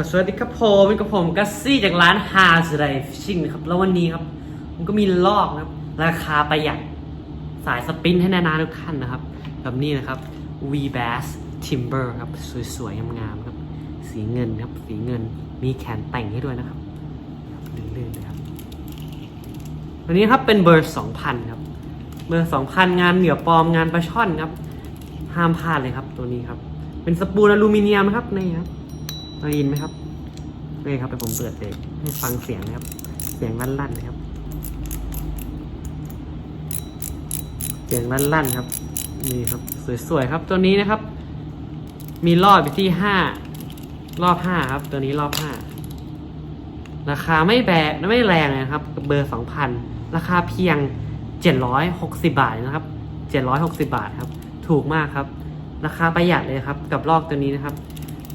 ก็สวัสดีครับผมเป็นกับผมกัสซี่จากร้าน h a r s r i Fishing นะครับ แล้ววันนี้ครับผมก็มีลอกนะครับ ราคาประหยัดสายสปินให้นานาทุกท่านนะครับ แบบนี้นะครับ V Bass Timber ครับ สวยๆงามๆครับ สีเงินครับ สีเงิน มีแขนแต่งให้ด้วยนะครับลื่นๆเลยครับ วันนี้ครับเป็นเบอร์ 2,000 ครับ เบอร์ 2,000 งานเหนือปลอมงานปลาช่อนครับ ห้ามพลาดเลยครับตัวนี้ครับ เป็นสปูนอลูมิเนียมครับนี่ครับ ได้ยินไหมครับนี่ครับเดี๋ยวผมเปิดเองให้ฟังเสียงนะครับ เสียงลั่นๆนะครับ เสียงลั่นๆครับ นี่ครับ สวยๆครับ ตัวนี้นะครับ มีรอบอยู่ที่ห้ารอบห้าครับ ตัวนี้รอบห้าราคาไม่แบกไม่แรงนะครับ เบอร์สองพันราคาเพียงเจ็ดร้อยหกสิบาทนะครับเจ็ดร้อยหกสิบาทครับ ถูกมากครับ ราคาประหยัดเลยครับ กับลอกตัวนี้นะครับ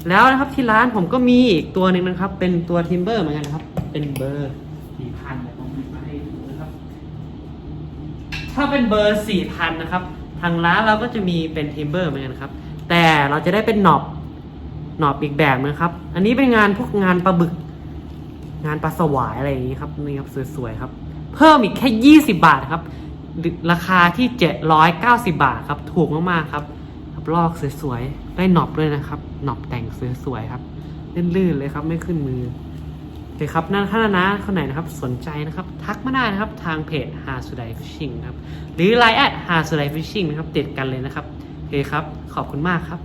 แล้วนะครับที่ร้านผมก็มีอีกตัวหนึ่งนะครับ เป็นตัวทิมเบอร์เหมือนกันนะครับ เป็นเบอร์สี่พันผมหยิบมาให้ดูนะครับ ถ้าเป็นเบอร์สี่พันนะครับ ทางร้านเราก็จะมีเป็นทิมเบอร์เหมือนกันครับ แต่เราจะได้เป็นหนอบหนอบอีกแบบนะครับ อันนี้เป็นงานพวกงานปลาบึก งานปลาสวายอะไรอย่างนี้ครับนี่ครับสวยๆครับ เพิ่มอีกแค่ยี่สิบาทครับ ราคาที่เจ็ดร้อยเก้าสิบาทครับ ถูกมากๆครับ ลอกสวยๆ ได้หนอบด้วยนะครับ หนอบแต่งสวยๆครับ ลื่นๆเลยครับ ไม่ขึ้นมือโอเคครับนั่นขนานนะคนไหนนะครับสนใจนะครับ ทักมาได้นะครับทางเพจ h a r s u d a i Fishing ครับ หรือ Line at h a r s u d a i Fishing นะครับติดกันเลยนะครับโอเคครับ ขอบคุณมากครับ